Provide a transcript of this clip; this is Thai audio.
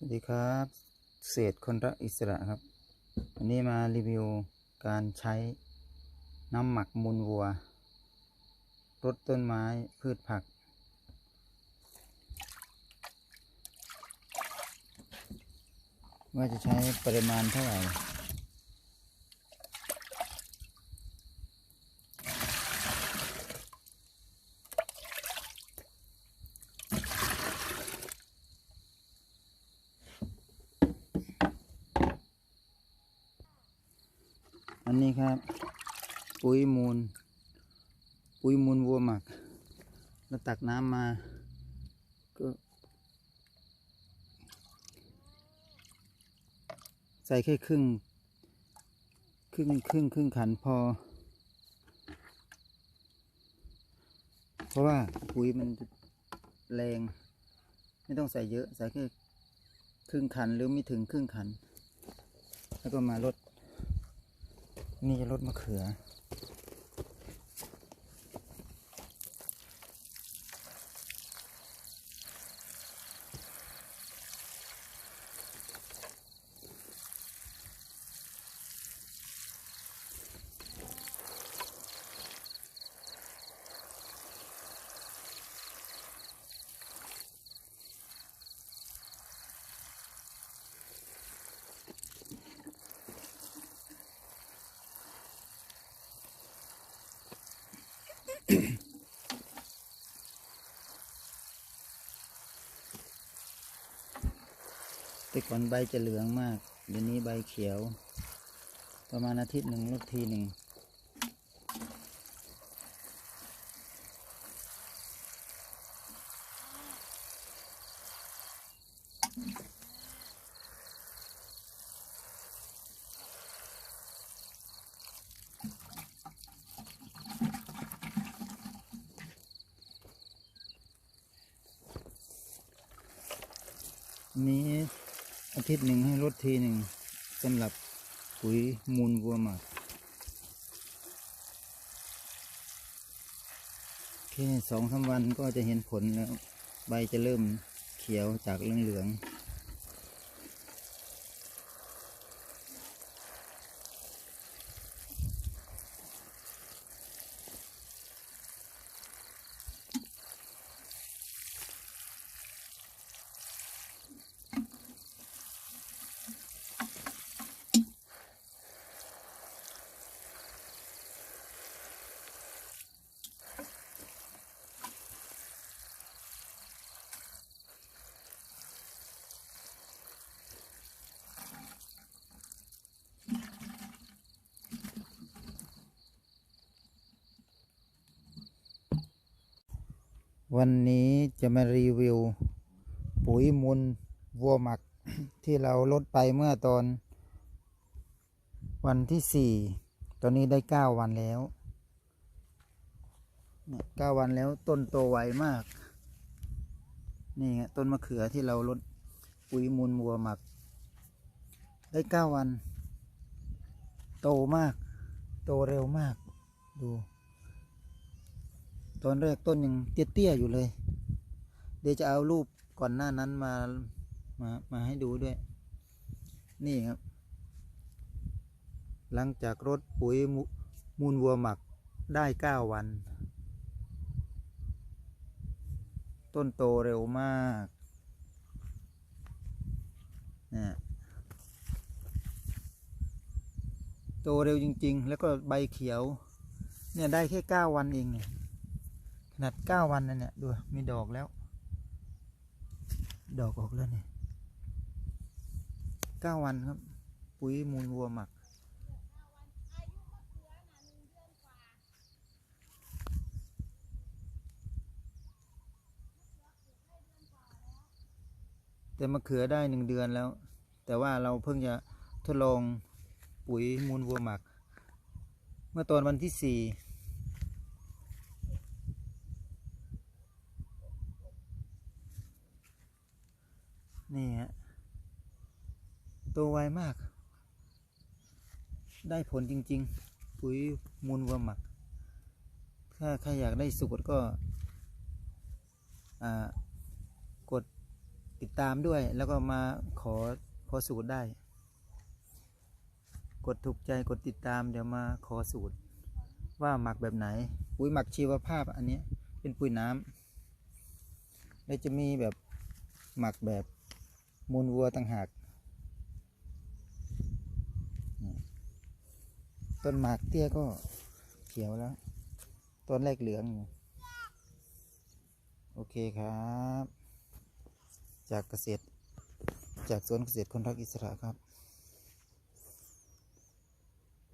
สวัสดีครับเศษคนรักอิสระครับ วันนี้มารีวิวการใช้น้ำหมักมูลวัวรดต้นไม้พืชผัก ว่าจะใช้ปริมาณเท่าไหร่ อันนี้ครับ ปุ๋ยมูล ปุ๋ยมูลวัวหมัก แล้วตักน้ำมา ก็ ใส่แค่ครึ่ง ครึ่งครึ่งครึ่งขันพอ เพราะว่าปุ๋ยมันแรง ไม่ต้องใส่เยอะ ใส่แค่ครึ่งขันหรือไม่ถึงครึ่งขัน แล้วก็มาลด นี่รถมะเขือ แต่ก่อนใบจะเหลืองมาก เดี๋ยวนี้ใบเขียว ประมาณอาทิตย์หนึ่งลดทีหนึ่ง นี้อาทิตย์หนึ่งให้ลดทีหนึ่งสำหรับปุ๋ยมูลวัวหมักแค่สองสามวันก็จะเห็นผลแล้ว ใบจะเริ่มเขียวจากเหลืองๆ วันนี้จะมารีวิว ปุ๋ยมูลวัวหมักที่เราลดไปเมื่อตอน วันที่สี่ตอนนี้ได้เก้าวันแล้วเก้าวันแล้วต้นโตไวมาก นี่ไงต้นมะเขือที่เราลดปุ๋ยมูลวัวหมัก ได้เก้าวัน โตมาก โตเร็วมากดู ตอนแรกต้นยังเตี้ยๆอยู่เลย เดี๋ยวจะเอารูปก่อนหน้านั้นมามามาให้ดูด้วย นี่ครับ หลังจากรดปุ๋ยมูลวัวหมักได้เก้าวัน ต้นโตเร็วมากนะโตเร็วจริง ๆ แล้วก็ใบเขียว เนี่ยได้แค่เก้าวันเองเนี่ย นาดเก้าวันนั่นเนี่ยดูมีดอกแล้ว ดอกออกแล้วเนี่ยเก้าวันครับ ปุ๋ยมูลวัวหมักแต่มะเขือได้หนึ่งเดือนแล้ว แต่ว่าเราเพิ่งจะทดลองปุ๋ยมูลวัวหมัก เมื่อตอนวันที่สี่ นี่ฮะตัวไวมาก ได้ผลจริง ๆ ปุ๋ยมูลวัวหมัก ถ้าใครอยากได้สูตรก็อ่ากดติดตามด้วย แล้วก็มาขอขอสูตรได้ กดถูกใจกดติดตาม เดี๋ยวมาขอสูตร ว่าหมักแบบไหน ปุ๋ยหมักชีวภาพอันนี้เป็นปุ๋ยน้ำแล้วจะมีแบบหมักแบบ มูลวัวต่างหาก ต้นหมากเตี้ยก็เขียวแล้ว ต้นแรกเหลืองอยู่โอเคครับ จากเกษตร จากสวนเกษตรคนรักอิสระครับ